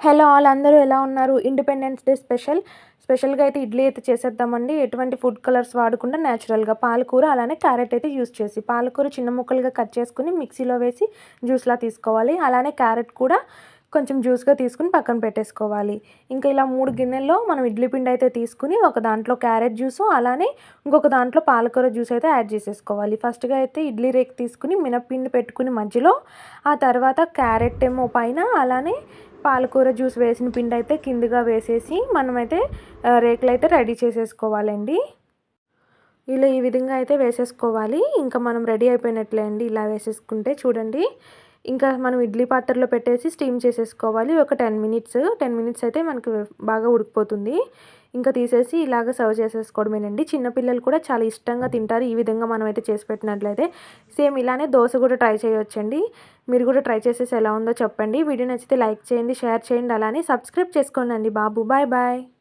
Hello all అందరూ ఎలా ఉన్నారు? ఇండిపెండెన్స్ డే స్పెషల్ స్పెషల్గా అయితే ఇడ్లీ అయితే చేసేద్దామండి. ఎటువంటి ఫుడ్ కలర్స్ వాడకుండా న్యాచురల్గా పాలకూర అలానే క్యారెట్ అయితే యూస్ చేసి పాలకూర చిన్న ముక్కలుగా కట్ చేసుకుని మిక్సీలో వేసి జ్యూస్లా తీసుకోవాలి. అలానే క్యారెట్ కూడా కొంచెం జ్యూస్గా తీసుకుని పక్కన పెట్టేసుకోవాలి. ఇంకా ఇలా మూడు గిన్నెల్లో మనం ఇడ్లీ పిండి అయితే తీసుకుని ఒక దాంట్లో క్యారెట్ జ్యూసు అలానే ఇంకొక దాంట్లో పాలకూర జ్యూస్ అయితే యాడ్ చేసేసుకోవాలి. ఫస్ట్గా అయితే ఇడ్లీ రేక్ తీసుకుని మినప్పిండి పెట్టుకుని మధ్యలో ఆ తర్వాత క్యారెట్ ఏమో పైన అలానే పాలకూర జ్యూస్ వేసిన పిండి అయితే కిందిగా వేసేసి మనమైతే రేకులు అయితే రెడీ చేసేసుకోవాలండి. ఇలా ఈ విధంగా అయితే వేసేసుకోవాలి. ఇంకా మనం రెడీ అయిపోయినట్లే అండి ఇలా వేసేసుకుంటే చూడండి. ఇంకా మనం ఇడ్లీ పాత్రలో పెట్టేసి స్టీమ్ చేసేసుకోవాలి. ఒక టెన్ మినిట్స్ టెన్ మినిట్స్ అయితే మనకు బాగా ఉడికిపోతుంది. ఇంకా తీసేసి ఇలాగ సర్వ్ చేసేసుకోవడమేనండి. చిన్నపిల్లలు కూడా చాలా ఇష్టంగా తింటారు. ఈ విధంగా మనం అయితే చేసి పెట్టినట్లయితే సేమ్ ఇలానే దోశ కూడా ట్రై చేయొచ్చండి. మీరు కూడా ట్రై చేసేసి ఎలా ఉందో చెప్పండి. వీడియో నచ్చితే లైక్ చేయండి షేర్ చేయండి అలానే సబ్స్క్రైబ్ చేసుకోండి బాబు. Bye bye.